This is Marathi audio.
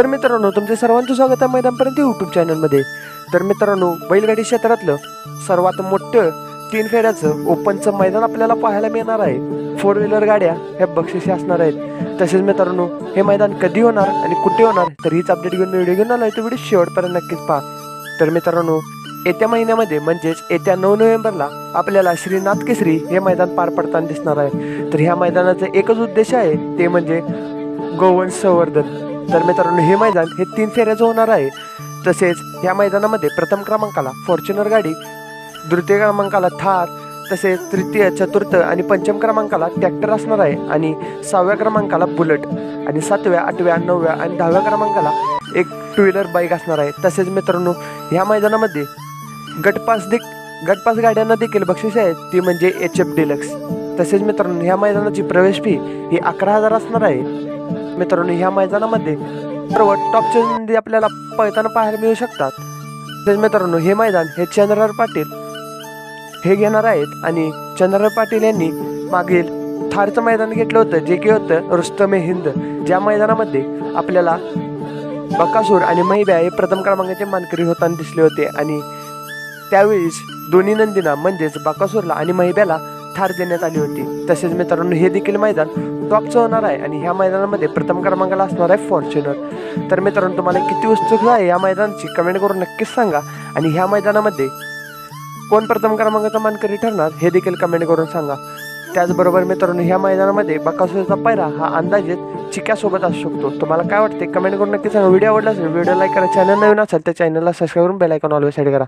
तर मित्रांनो तुमचे सर्वांचं स्वागत आहे मैदानपर्यंत यूट्यूब चॅनलमध्ये तर मित्रांनो बैलगाडी क्षेत्रातलं सर्वात मोठं तीन फेऱ्याचं ओपनचं मैदान आपल्याला पाहायला मिळणार आहे. फोर व्हीलर गाड्या ह्या बक्षिसे असणार आहेत. तसेच मित्रांनो हे मैदान कधी होणार आणि कुठे होणार तर हीच अपडेट घेऊन व्हिडिओ घेऊन आला तो व्हिडिओ शेवटपर्यंत नक्कीच पहा. तर मित्रांनो येत्या महिन्यामध्ये म्हणजेच येत्या नऊ नोव्हेंबरला आपल्याला श्रीनाथ केसरी हे मैदान पार पडताना दिसणार आहे. तर ह्या मैदानाचं एकच उद्देश आहे ते म्हणजे गोवंश संवर्धन. तर मित्रांनो हे मैदान हे तीन फेऱ्याचं होणार आहे. तसेच ह्या मैदानामध्ये प्रथम क्रमांकाला फॉर्च्युनर गाडी द्वितीय क्रमांकाला थार तसेच तृतीय चतुर्थ आणि पंचम क्रमांकाला ट्रॅक्टर असणार आहे आणि सहाव्या क्रमांकाला बुलेट आणि सातव्या आठव्या नवव्या आणि दहाव्या क्रमांकाला एक टू व्हीलर बाईक असणार आहे. तसेच मित्रांनो ह्या मैदानामध्ये गटपास देख गटपास गाड्यांना देखील बक्षीस आहेत ती म्हणजे एच एफ डिलक्स तसेच मित्रांनो ह्या मैदानाची प्रवेश फी ही अकरा हजार असणार आहे. मित्रांनो ह्या मैदानामध्ये सर्व टॉपचे नंदी आपल्याला पळताना पाहायला मिळू शकतात. तर मित्रांनो हे मैदान हे चंद्रराव पाटील हे घेणार आहेत आणि चंद्रराव पाटील यांनी मागील थारचं मैदान घेतलं होतं जे की होतं रुस्तमे हिंद. ज्या मैदानामध्ये आपल्याला बकासूर आणि महिब्या हे प्रथम क्रमांकाचे मानकरी होताना दिसले होते आणि त्यावेळीस दोन्ही नंदीना म्हणजेच बकासूरला आणि महिब्याला थार देण्यात आली होती. तसेच मित्रांनो हे देखील मैदान टॉपचं होणार आहे आणि ह्या मैदानामध्ये प्रथम क्रमांकाला असणार आहे फॉर्च्युनर. तर मित्रांनो तुम्हाला किती उत्सुकता आहे या मैदानाची कमेंट करून नक्कीच सांगा आणि ह्या मैदानामध्ये कोण प्रथम क्रमांकाचा मानकरी ठरणार हे देखील कमेंट करून सांगा. त्याचबरोबर मित्रांनो ह्या मैदानामध्ये बकासूरचा पैरा हा अंदाजे चिक्यासोबत असू शकतो. तुम्हाला काय वाटते कमेंट करून नक्की सांगा. व्हिडिओ आवडला असेल व्हिडिओ लाईक करा. चॅनल नवीन असेल त्या चॅनलला सबस्क्राईब करून बेल आयकॉन ऑलवेज साईड करा.